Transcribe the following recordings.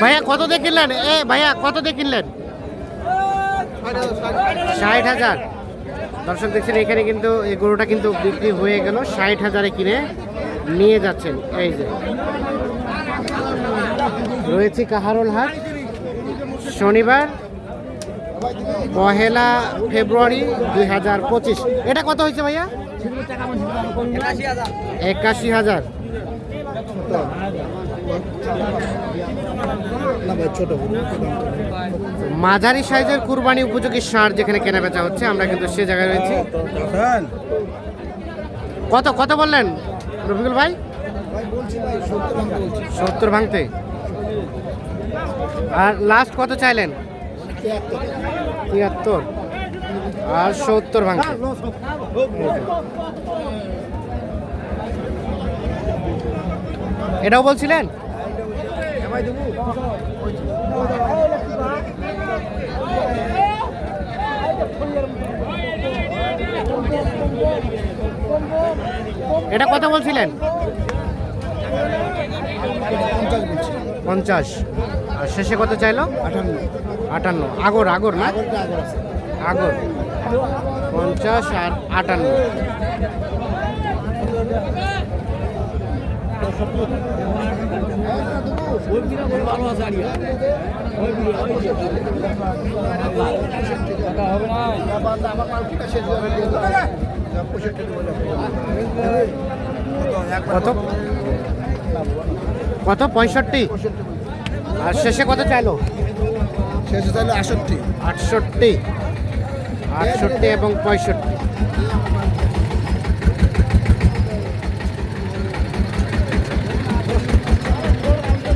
ভাইয়া, কত দিয়ে কিনলেন? এ, ভাইয়া, কত দিয়ে কিনলেন? ষাট হাজার। দর্শক দেখছেন, এখানে কিন্তু এই গরুটা কিন্তু বিক্রি হয়ে গেল, ষাট হাজারে কিনে নিয়ে যাচ্ছেন। এই যে। রয়েছে কাহারোল হাট। শনিবার, পহেলা ফেব্রুয়ারি দুই হাজার পঁচিশ। এটা কত হয়েছে ভাইয়া? একাশি হাজার। মাঝারি সাইজের কুরবানি উপযোগী সার যেখানে কেনা বেচা হচ্ছে আমরা কিন্তু সে জায়গায় রয়েছি। কত কত বললেন রফিকুল ভাই? সত্তর ভাঙতে বলছি। সত্তর ভাঙতে। আর লাস্ট কত চাইলেন? তিয়াত্তর। আর সত্তর ভাঙতে। এটাও বলছিলেন? এটা কত বলছিলেন? পঞ্চাশ। আর শেষে কত চাইলো? আটান্ন আটান্ন। আগর আগর না? আগর। পঞ্চাশ আর আটান্ন আমার মার্কেটটা শেষ হয়ে গেল পঁয়ষট্টি কত? কত? পঁয়ষট্টি? আর শেষে কত চাইলো? শেষে চাইলো আটষট্টি। আটষট্টি। আটষট্টি এবং পঁয়ষট্টি।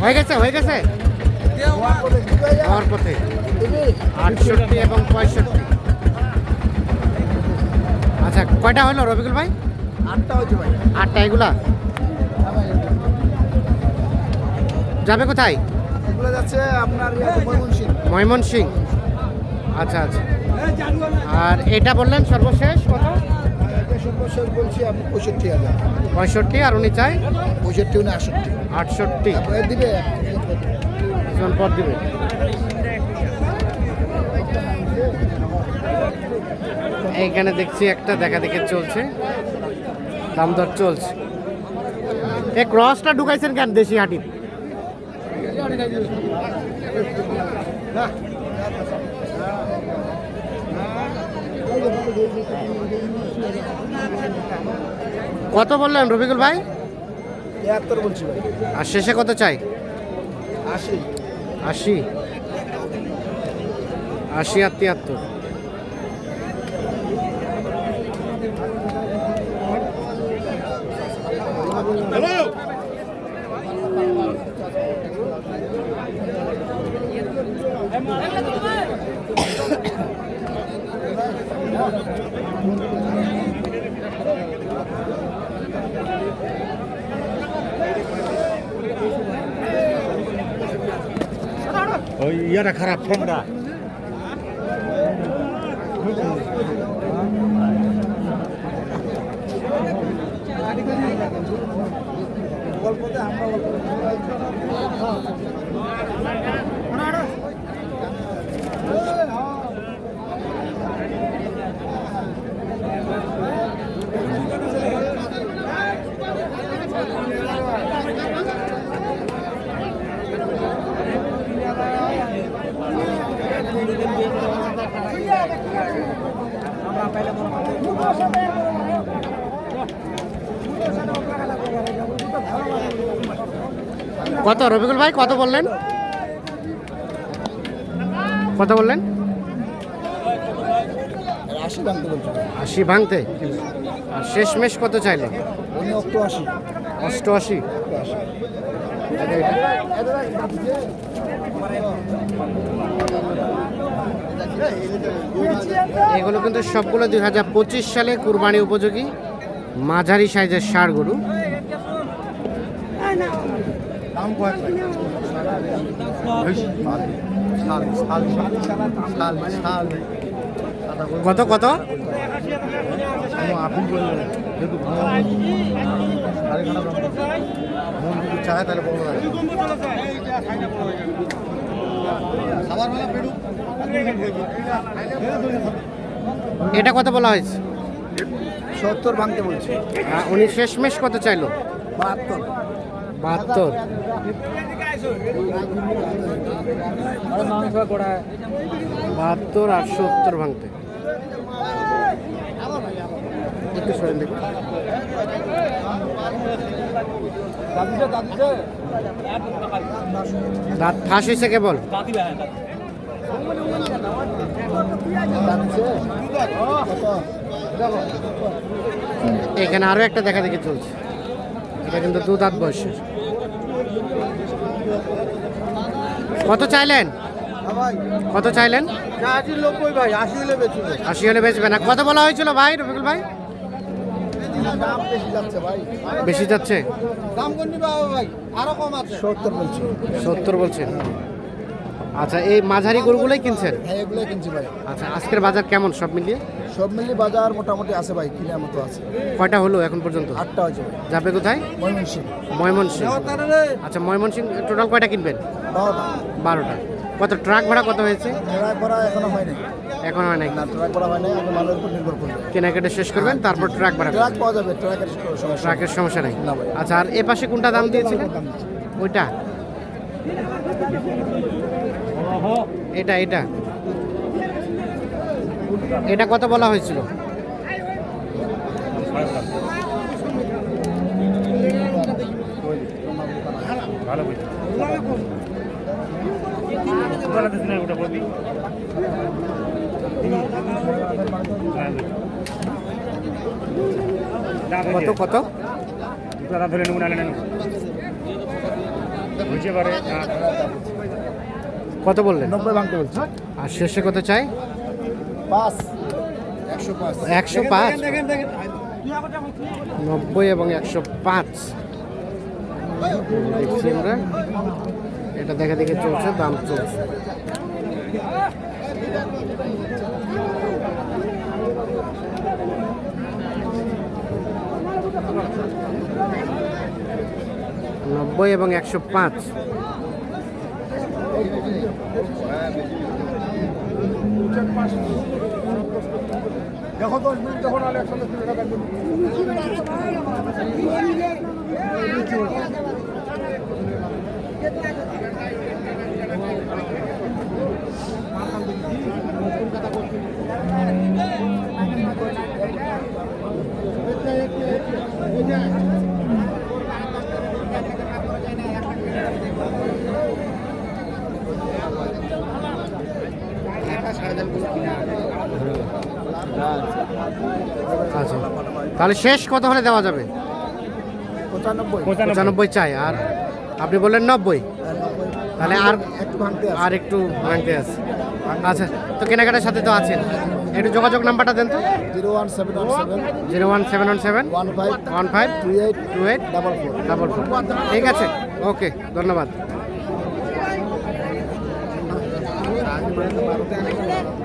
হয়ে গেছে হয়ে গেছে। হওয়ার পথে। আটষট্টি এবং পঁয়ষট্টি। আচ্ছা কয়টা হলো রবিকুল ভাই? আটটা হয়েছে ভাই। আটটা এগুলা? যাবে কোথায়? যাচ্ছে আপনার ময়মনসিং ময়মন সিং আচ্ছা আচ্ছা। আর এটা বললেন সর্বশেষ কত? বলছি আপনি পঁয়ষট্টি হাজার। পঁয়ষট্টি আর উনি চাই? পঁয়ষট্টি উনি আটষট্টি। তারপরে দিবে পর দিবে। এইখানে দেখছি একটা দেখা দেখে চলছে। দাম দর চলছে। এই ক্রসটা ঢুকাইছেন কেন দেশি হাটির কত বললেন রফিকুল ভাই? তিয়াত্তর বলছি ভাই। আর শেষে কত চাই? আশি। আশি। আশি আর তিয়াত্তর। ওই ইয়াটা খারাপ ফোনটা। গল্পতে আমরা কত রবিকুল ভাই কত বললেন? কত বললেন? আশি ভাঙতে আশি ভাঙতে? আর শেষমেশ কত চাইলো? উনি অক্টো আশি অষ্টআশি। এগুলো কিন্তু সবগুলো দুই হাজার পঁচিশ সালে কুরবানি উপযোগী। মাঝারি সাইজের ষাড় গরু। কত কত? চায় তাহলে এটা কত বলা হয়েছে? সত্তর ভাঙতে বলছি। আহ, উনি শেষমেশ কত চাইলো? বাহাত্তর। বাহাত্তর। বাহাত্তর আর সত্তর ভাঙতে। একটু সরেন দেখি। দাঁত ফাঁস হয়েছে কেবল? এখানে আরও একটা দেখা দেখি চলছে। এটা কিন্তু দু দাঁত বয়সের। কত চাইলেন? কত চাইলেন? আশি হলে বেচবে না। কত বলা হয়েছিল ভাই রফিকুল ভাই? দাম বেশি যাচ্ছে সত্তর বলছি। সত্তর বলছেন আচ্ছা এই মাঝারি গরুগুলোই কিনছেন? হ্যাঁ এগুলোই কিনছি ভাই। আচ্ছা আজকের বাজার কেমন সব মিলিয়ে? সব মিলিয়ে বাজার মোটামুটি আছে ভাই কিনার মতো আছে। কয়টা হলো এখন পর্যন্ত? আটটা হয়েছে যাবে কোথায়? ময়মনসিং ময়মনসিং আচ্ছা ময়মনসিং টোটাল কয়টা কিনবেন? বারোটা। বারোটা। কত ট্রাক ভাড়া কত হয়েছে? ট্রাক করা এখনও হয়নি এখন হয় নাই। না ট্রাক করা হয় নাই আগে মালের উপর নির্ভর করবে। কেনাকাটা শেষ করবেন তারপর ট্রাক ভাড়া ট্রাক পাওয়া যাবে ট্রাকের সমস্যা ট্রাকের সমস্যা নেই। না। আচ্ছা আর এ পাশে কোনটা দাম দিয়েছিলেন? ওইটা? এটা এটা। এটা কত বলা হয়েছিল? কত কত? ধরে নেব না বুঝতে পারে কত বললেন? নব্বই ভাঙতে বলছি। আর শেষে কত চাই? পাঁচ। একশো পাঁচ। একশো পাঁচ? নব্বই এবং একশো পাঁচ। দেখছি আমরা। এটা দেখে দেখে চলছে দাম চলছে। নব্বই এবং একশো পাঁচ। দেখো দশ মিনিট যখন আলে একশো দশ টাকা আচ্ছা। তাহলে শেষ কত হলে দেওয়া যাবে? পঁচানব্বই। চাই আর আপনি বললেন নব্বই। তাহলে আর একটু ভাঙতে আছে। আর একটু ভাঙতে আছে। আচ্ছা তো কেনাকাটার সাথে তো আছেন। একটু যোগাযোগ নাম্বারটা দেন তো। Zero one seven one seven. Zero one seven one seven one five. One five. Two eight. Two eight. Double four. Double four. ঠিক আছে। ওকে ধন্যবাদ। ভারতে